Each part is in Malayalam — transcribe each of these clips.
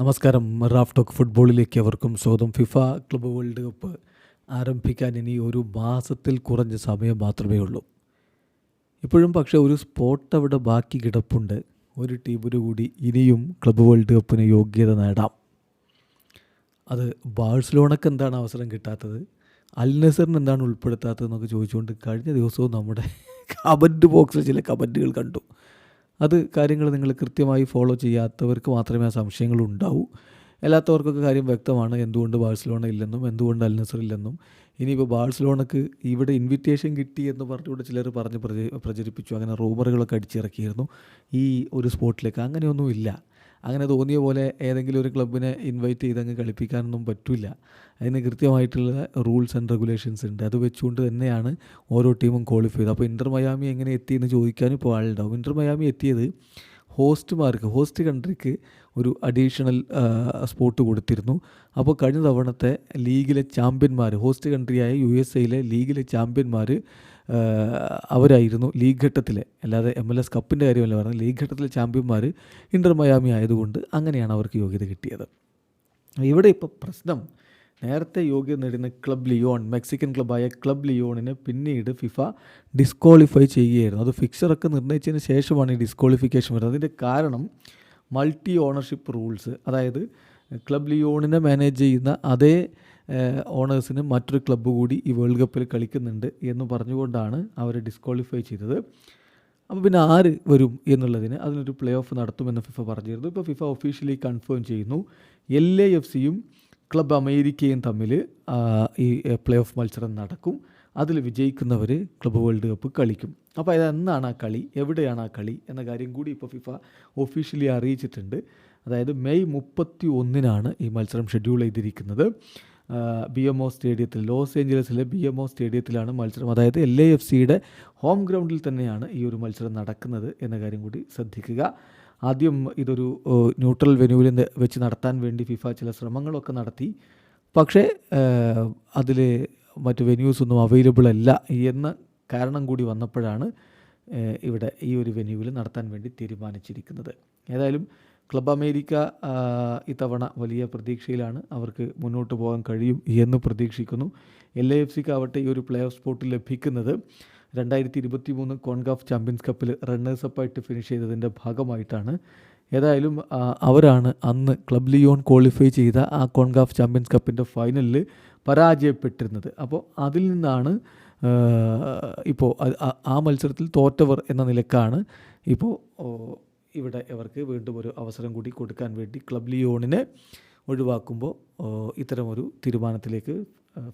നമസ്കാരം. റാഫ് ടോക്ക് ഫുട്ബോളിലേക്ക് അവർക്കും സ്വാഗതം. ഫിഫ ക്ലബ്ബ് വേൾഡ് കപ്പ് ആരംഭിക്കാൻ ഇനി ഒരു മാസത്തിൽ കുറഞ്ഞ സമയം മാത്രമേ ഉള്ളൂ. ഇപ്പോഴും പക്ഷേ ഒരു സ്പോട്ട് അവിടെ ബാക്കി കിടപ്പുണ്ട്. ഒരു ടീമിന് കൂടി ഇനിയും ക്ലബ്ബ് വേൾഡ് കപ്പിന് യോഗ്യത നേടാം. അത് ബാഴ്സലോണക്ക് എന്താണ് അവസരം കിട്ടാത്തത്? അൽ നസറിന് എന്താണ് ഉൾപ്പെടുത്താത്തതെന്നൊക്കെ ചോദിച്ചുകൊണ്ട് കഴിഞ്ഞ ദിവസവും നമ്മുടെ കമന്റ് ബോക്സിൽ ചില കമന്റുകൾ കണ്ടു. അത് കാര്യങ്ങൾ നിങ്ങൾ കൃത്യമായി ഫോളോ ചെയ്യാത്തവർക്ക് മാത്രമേ ആ സംശയങ്ങൾ ഉണ്ടാവൂ. അല്ലാത്തവർക്കൊക്കെ കാര്യം വ്യക്തമാണ്. എന്തുകൊണ്ട് ബാഴ്സലോണ ഇല്ലെന്നും എന്തുകൊണ്ട് അൽനസർ ഇല്ലെന്നും. ഇനിയിപ്പോൾ ബാഴ്സലോണക്ക് ഇവിടെ ഇൻവിറ്റേഷൻ കിട്ടി എന്ന് പറഞ്ഞുകൊണ്ട് ചിലർ പറഞ്ഞ് പ്രച- പ്രചരിപ്പിച്ചു. അങ്ങനെ റൂമറുകളൊക്കെ അടിച്ചിറക്കിയിരുന്നു. ഈ ഒരു സ്പോട്ടിലേക്ക് അങ്ങനെയൊന്നുമില്ല അങ്ങനെ തോന്നിയ പോലെ ഏതെങ്കിലും ഒരു ക്ലബിനെ ഇൻവൈറ്റ് ചെയ്തങ്ങ് കളിപ്പിക്കാനൊന്നും പറ്റില്ല അതിന് കൃത്യമായിട്ടുള്ള റൂൾസ് ആൻഡ് റെഗുലേഷൻസ് ഉണ്ട്. അത് വെച്ചുകൊണ്ട് തന്നെയാണ് ഓരോ ടീമും ക്വാളിഫൈ ചെയ്തത്. അപ്പോൾ ഇന്റർ മയാമി എങ്ങനെ എത്തിയെന്ന് ചോദിക്കാനും ഇപ്പോൾ ആളുണ്ടാവും. ഇന്റർ മയാമി എത്തിയത് ഹോസ്റ്റ്മാർക്ക് ഹോസ്റ്റ് കൺട്രിക്ക് ഒരു അഡീഷണൽ സ്പോട്ട് കൊടുത്തിരുന്നു. അപ്പോൾ കഴിഞ്ഞ തവണത്തെ ലീഗിലെ ചാമ്പ്യന്മാർ ഹോസ്റ്റ് കൺട്രിയായ യു എസ് എയിലെ ലീഗിലെ ചാമ്പ്യന്മാർ അവരായിരുന്നു ലീഗ് ഘട്ടത്തിലെ അല്ലാതെ എം എൽ എസ് കപ്പിന്റെ കാര്യമല്ല പറഞ്ഞത് ലീഗ് ഘട്ടത്തിലെ ചാമ്പ്യന്മാർ ഇന്റർ മയാമി ആയതുകൊണ്ട് അങ്ങനെയാണ് അവർക്ക് യോഗ്യത കിട്ടിയത്. ഇവിടെ ഇപ്പോൾ പ്രശ്നം നേരത്തെ യോഗ്യത നേടുന്ന ക്ലബ് ലിയോൺ മെക്സിക്കൻ ക്ലബായ ക്ലബ് ലിയോണിനെ പിന്നീട് ഫിഫ ഡിസ്ക്വാളിഫൈ ചെയ്യുകയായിരുന്നു. അത് ഫിക്സറൊക്കെ നിർണയിച്ചതിന് ശേഷമാണ് ഈ ഡിസ്ക്വാളിഫിക്കേഷൻ വരുന്നത്. അതിന്റെ കാരണം മൾട്ടി ഓണർഷിപ്പ് റൂൾസ് അതായത് ക്ലബ് ലിയോണിനെ മാനേജ് ചെയ്യുന്ന അതേ ഓണേഴ്സിന് മറ്റൊരു ക്ലബ്ബ് കൂടി ഈ വേൾഡ് കപ്പിൽ കളിക്കുന്നുണ്ട് എന്ന് പറഞ്ഞുകൊണ്ടാണ് അവരെ ഡിസ്ക്വാളിഫൈ ചെയ്തത്. അപ്പോൾ പിന്നെ ആര് വരും എന്നുള്ളതിന് അതിനൊരു പ്ലേ ഓഫ് നടത്തുമെന്ന് ഫിഫ പറഞ്ഞിരുന്നു. ഇപ്പോൾ ഫിഫ ഒഫീഷ്യലി കൺഫേം ചെയ്യുന്നു. എൽ എ എഫ് സിയും ക്ലബ് അമേരിക്കയും തമ്മിൽ ഈ പ്ലേ ഓഫ് മത്സരം നടക്കും. അതിൽ വിജയിക്കുന്നവർ ക്ലബ് വേൾഡ് കപ്പ് കളിക്കും. അപ്പോൾ അത് എന്നാണ് ആ കളി? എവിടെയാണ് ആ കളി? എന്ന കാര്യം കൂടി ഇപ്പോൾ ഫിഫ ഒഫീഷ്യലി അറിയിച്ചിട്ടുണ്ട്. അതായത് മെയ് മുപ്പത്തി ഒന്നിനാണ് ഈ മത്സരം ഷെഡ്യൂൾ ചെയ്തിരിക്കുന്നത്. ബി എം ഒ സ്റ്റേഡിയത്തിൽ ലോസ് ഏഞ്ചലസിലെ ബി എം ഒ സ്റ്റേഡിയത്തിലാണ് മത്സരം. അതായത് എൽ എ എഫ് സിയുടെ ഹോം ഗ്രൗണ്ടിൽ തന്നെയാണ് ഈ ഒരു മത്സരം നടക്കുന്നത് എന്ന കാര്യം കൂടി ശ്രദ്ധിക്കുക. ആദ്യം ഇതൊരു ന്യൂട്രൽ വെന്യൂവിൽ വെച്ച് നടത്താൻ വേണ്ടി ഫിഫ ചില ശ്രമങ്ങളൊക്കെ നടത്തി. പക്ഷേ അതിൽ മറ്റ് വെന്യൂസ് ഒന്നും അവൈലബിൾ അല്ല എന്ന കാരണം കൂടി വന്നപ്പോഴാണ് ഇവിടെ ഈ ഒരു വെന്യൂവിൽ നടത്താൻ വേണ്ടി തീരുമാനിച്ചിരിക്കുന്നത്. ഏതായാലും ക്ലബ് അമേരിക്ക ഇത്തവണ വലിയ പ്രതീക്ഷയിലാണ് അവർക്ക് മുന്നോട്ട് പോകാൻ കഴിയും എന്ന് പ്രതീക്ഷിക്കുന്നു. എൽ എ എഫ് സിക്ക് ആവട്ടെ ഈ ഒരു പ്ലേ ഓഫ് സ്പോട്ട് ലഭിക്കുന്നത്. രണ്ടായിരത്തി ഇരുപത്തി മൂന്ന് കോൺഗാഫ് ചാമ്പ്യൻസ് കപ്പിൽ റണ്ണേഴ്സപ്പായിട്ട് ഫിനിഷ് ചെയ്തതിന്റെ ഭാഗമായിട്ടാണ്. ഏതായാലും അവരാണ് അന്ന് ക്ലബ് ലിയോൺ ക്വാളിഫൈ ചെയ്ത ആ കോൺഗാഫ് ചാമ്പ്യൻസ് കപ്പിന്റെ ഫൈനലിൽ പരാജയപ്പെട്ടിരുന്നത്. അപ്പോൾ അതിൽ നിന്നാണ് ഇപ്പോൾ ആ മത്സരത്തിൽ തോറ്റവർ എന്ന നിലക്കാണ് ഇപ്പോൾ ഇവിടെ ഇവർക്ക് വീണ്ടും ഒരു അവസരം കൂടി കൊടുക്കാൻ വേണ്ടി ക്ലബ് ലിയോണിനെ ഒഴിവാക്കുമ്പോൾ ഇത്തരമൊരു തീരുമാനത്തിലേക്ക്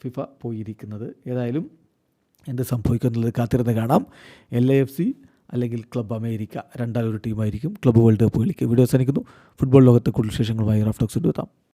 ഫിഫ പോയിരിക്കുന്നത്. ഏതായാലും എന്ത് സംഭവിക്കും എന്നുള്ളത് കാത്തിരുന്ന് കാണാം. എൽ എഫ് സി അല്ലെങ്കിൽ ക്ലബ് അമേരിക്ക രണ്ടാലൊരു ടീമായിരിക്കും ക്ലബ് വേൾഡ് കപ്പ് കളിക്കുക വീഡിയോ അവസാനിക്കുന്നു. ഫുട്ബോൾ ലോകത്തെ കൂടുതൽ വിശേഷങ്ങളുമായി റാഫ്റ്റോക്സ് എത്താം